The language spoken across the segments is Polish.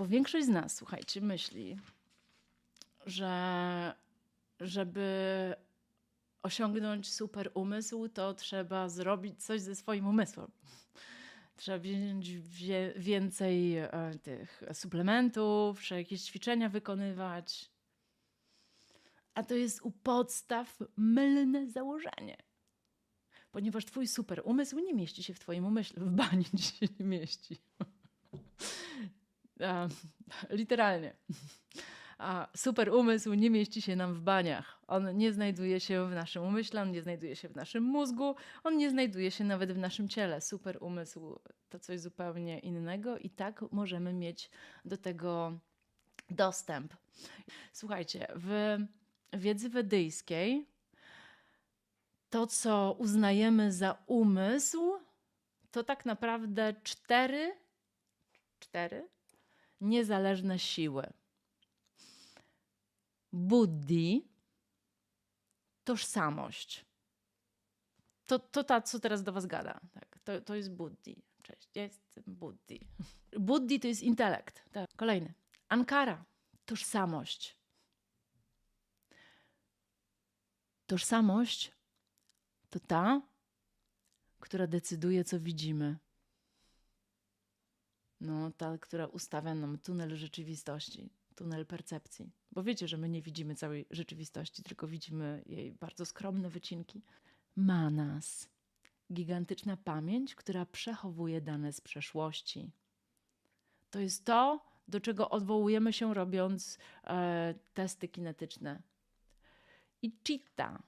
bo większość z nas, słuchajcie, myśli, że żeby osiągnąć super umysł, to trzeba zrobić coś ze swoim umysłem. Trzeba wziąć wie, więcej e, tych suplementów, trzeba jakieś ćwiczenia wykonywać. A to jest u podstaw mylne założenie. Ponieważ twój super umysł nie mieści się w twoim umyśle, w bani ci się nie mieści. Literalnie. A super umysł nie mieści się nam w baniach. On nie znajduje się w naszym umyśle, on nie znajduje się w naszym mózgu, on nie znajduje się nawet w naszym ciele. Super umysł to coś zupełnie innego i tak możemy mieć do tego dostęp. Słuchajcie, w wiedzy wedyjskiej to, co uznajemy za umysł, to tak naprawdę cztery, cztery niezależne siły. Buddhi, tożsamość. To, to ta, co teraz do was gada. Tak, to, to jest Buddhi. Cześć, ja jestem Buddhi. Buddhi to jest intelekt. Tak. Kolejny. Ankara, tożsamość. Tożsamość to ta, która decyduje, co widzimy. No, ta, która ustawia nam tunel rzeczywistości, tunel percepcji. Bo wiecie, że my nie widzimy całej rzeczywistości, tylko widzimy jej bardzo skromne wycinki. Manas. Gigantyczna pamięć, która przechowuje dane z przeszłości. To jest to, do czego odwołujemy się, robiąc e, testy kinetyczne. I chitta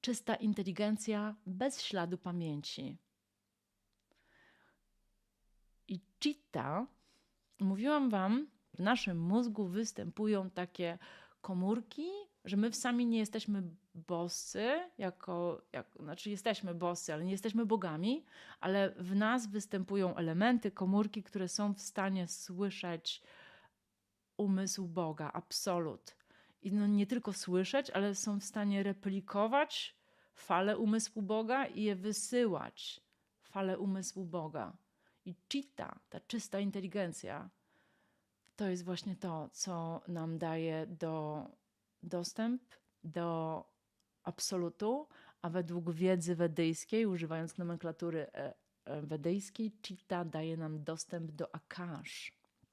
czysta inteligencja bez śladu pamięci. I chitta, mówiłam Wam, w naszym mózgu występują takie komórki, że my sami nie jesteśmy boscy, jako, jak, znaczy jesteśmy boscy, ale nie jesteśmy bogami, ale w nas występują elementy, komórki, które są w stanie słyszeć umysł Boga, absolut. I no nie tylko słyszeć, ale są w stanie replikować fale umysłu Boga i je wysyłać, fale umysłu Boga. I czyta, ta czysta inteligencja, to jest właśnie to, co nam daje do, dostęp do absolutu, a według wiedzy wedyjskiej, używając nomenklatury e, e, wedyjskiej, czyta daje nam dostęp do akash.